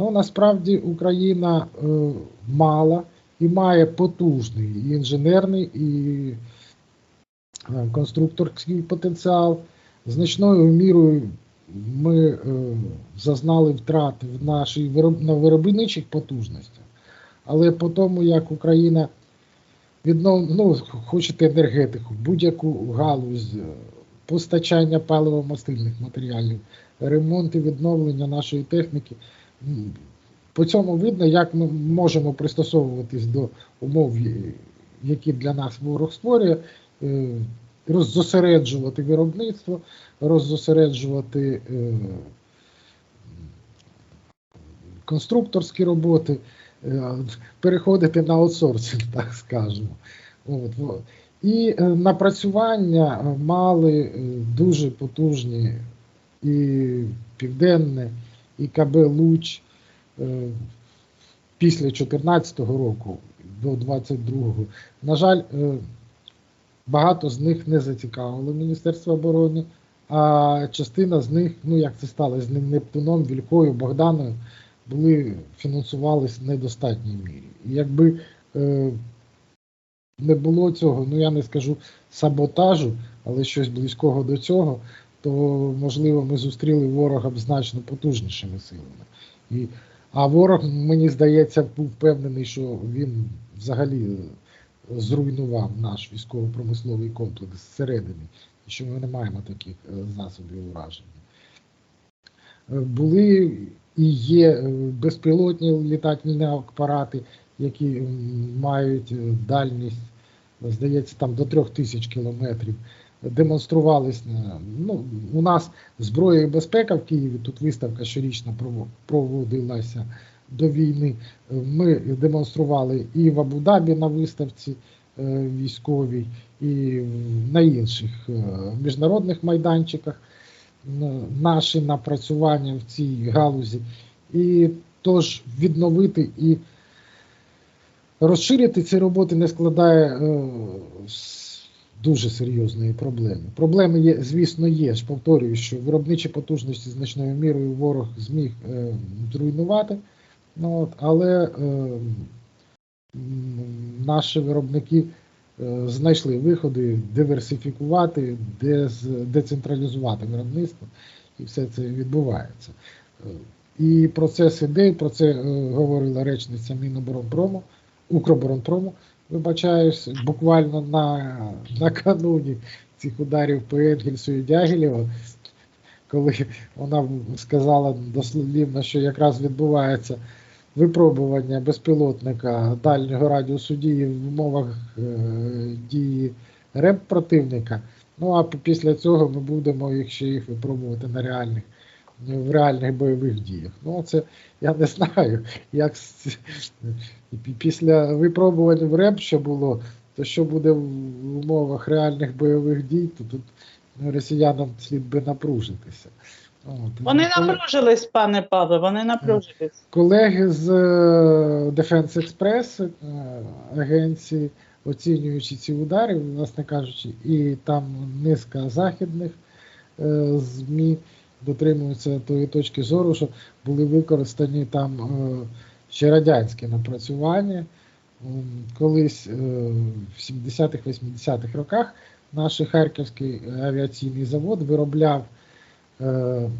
Ну насправді Україна е, мала і має потужний і інженерний, і е, конструкторський потенціал. Значною мірою ми е, зазнали втрати в нашій на виробничих потужностях, але по тому, як Україна віднов, ну, хочете енергетику, будь-яку галузь, е, постачання паливо-мастильних матеріалів, ремонт і відновлення нашої техніки. По цьому видно, як ми можемо пристосовуватись до умов, які для нас ворог створює, е, роззосереджувати виробництво, роззосереджувати е, конструкторські роботи, е, переходити на аутсорсинг, так скажемо. От, і е, напрацювання е, мали е, дуже потужні і Південне, і КБ Луч е, після 2014 року до 22-го. На жаль, е, багато з них не зацікавило Міністерство оборони, а частина з них, ну як це сталося з ним Нептуном, Вількою, Богданою, були фінансувались в недостатній мірі. І якби е, не було цього, ну я не скажу саботажу, але щось близького до цього, то можливо ми зустріли ворога б значно потужнішими силами. І, а ворог, мені здається, був впевнений, що він взагалі е, зруйнував наш військово-промисловий комплекс зсередини, і що ми не маємо таких е, засобів ураження. Е, Були і є безпілотні літательні апарати, які мають дальність, здається, там до трьох тисяч кілометрів. Демонструвались ну, у нас зброя і безпека в Києві. Тут виставка щорічно проводилася до війни. Ми демонстрували і в Абу-Дабі на виставці е, військовій, і на інших е, міжнародних майданчиках наші напрацювання в цій галузі. І тож відновити і розширити ці роботи не складає е, дуже серйозної проблеми. Проблеми є, звісно, є. ж повторюю, що виробничі потужності значною мірою ворог зміг е, зруйнувати. Ну, от, але е, наші виробники е, знайшли виходи диверсифікувати, дез, децентралізувати виробництво, і все це відбувається. Е, І процес іде, і про це е, говорила речниця Міноборонпрому, Укроборонпрому, вибачаюсь, буквально на, накануні цих ударів по Енгельсу і Дягілєву, коли вона сказала дослівно, що якраз відбувається випробування безпілотника дальнього радіусу дії в умовах е, дії РЕП противника. Ну а після цього ми будемо їх ще їх випробувати на реальних в реальних бойових діях. Ну, це я не знаю, як після випробувань в РЕП, що було, то що буде в умовах реальних бойових дій, то тут ну, росіянам слід би напружитися. От. Вони Коли- напружились, пане Павле, вони напружились. Колеги з е, Defense Express е, агенції, оцінюючи ці удари, власне кажучи, і там низка західних е, ЗМІ дотримуються тої точки зору, що були використані там е, ще радянські напрацювання. Колись е, в 70-х-80-х роках наш Харківський авіаційний завод виробляв е,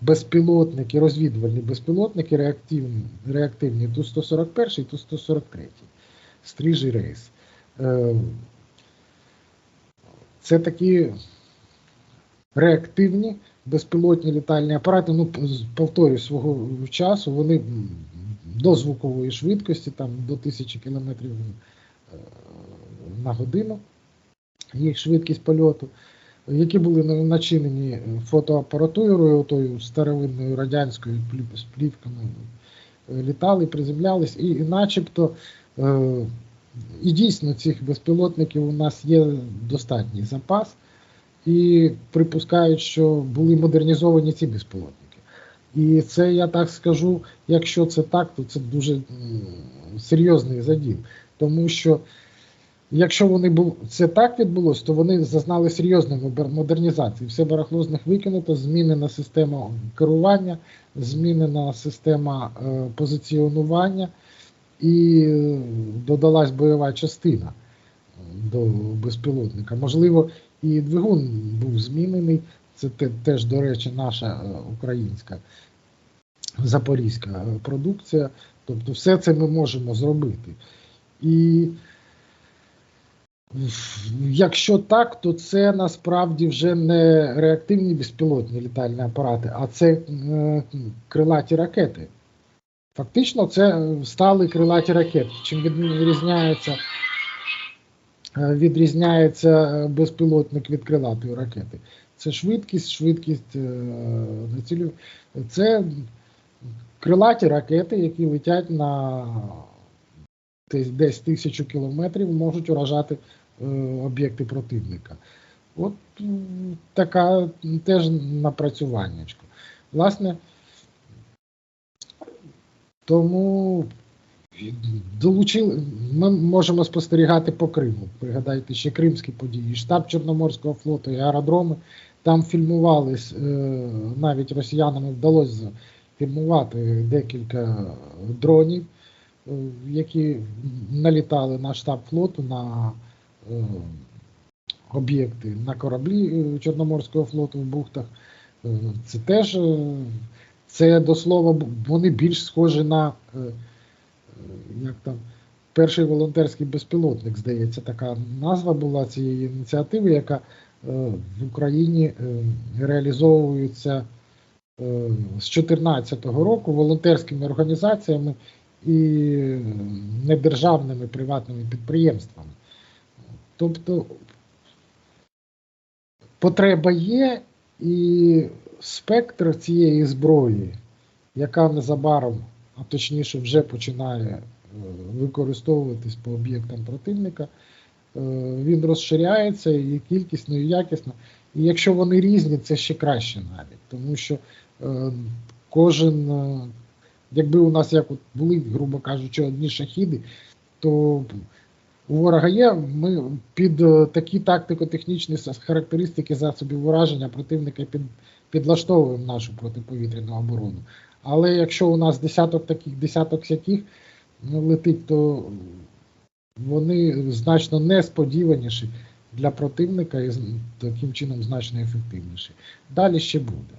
безпілотники, розвідувальні безпілотники, реактивні, реактивні Ту-141 і Ту-143, стрижий рейс. Е, Це такі реактивні безпілотні літальні апарати. Ну, повторюю, свого часу вони до звукової швидкості, там до 1000 км на годину, їх швидкість польоту які були начинені фотоапаратурою, тою старовинною радянською з плівками, е, літали, приземлялись, і, і начебто е, і дійсно цих безпілотників у нас є достатній запас, і припускають, що були модернізовані ці безпілотники. І це я так скажу, якщо це так, то це дуже серйозний заділ, тому що Якщо вони бу... це так відбулося, то вони зазнали серйозної модернізації. Все барахло з них викинуто, змінена система керування, змінена система е, позиціонування і е, додалась бойова частина до безпілотника. Можливо, і двигун був змінений. Це теж, до речі, наша е, українська запорізька е, продукція. Тобто, все це ми можемо зробити. І Якщо так, то це насправді вже не реактивні безпілотні літальні апарати, а це е, крилаті ракети. Фактично, це стали крилаті ракети. Чим відрізняється, відрізняється е, безпілотник від крилатої ракети? Це швидкість, швидкість е, націлю. Це крилаті ракети, які летять на десь, тисячу кілометрів, можуть уражати е, об'єкти противника. От така теж напрацюваннячко. Власне, тому долучили, ми можемо спостерігати по Криму. Пригадайте, ще кримські події, штаб Чорноморського флоту і аеродроми. Там фільмувались, е, навіть росіянам вдалося фільмувати декілька дронів, е, які налітали на штаб флоту, на е, об'єкти, на кораблі Чорноморського флоту в бухтах. Це теж, це до слова, вони більш схожі на як там, перший волонтерський безпілотник, здається, така назва була цієї ініціативи, яка е, в Україні е, реалізовується е, з 2014 року волонтерськими організаціями і е, недержавними приватними підприємствами. Тобто потреба є, і спектр цієї зброї, яка незабаром, а точніше, вже починає е, використовуватись по об'єктам противника, е, він розширяється і кількісно, і якісно. І якщо вони різні, це ще краще навіть, тому що е, кожен, якби у нас як от були, грубо кажучи, одні шахіди, то у ворога є, ми під такі тактико-технічні характеристики засобів ураження противника під, підлаштовуємо нашу протиповітряну оборону. Але якщо у нас десяток таких, десяток всяких ну, летить, то вони значно несподіваніші для противника і таким чином значно ефективніші. Далі ще буде.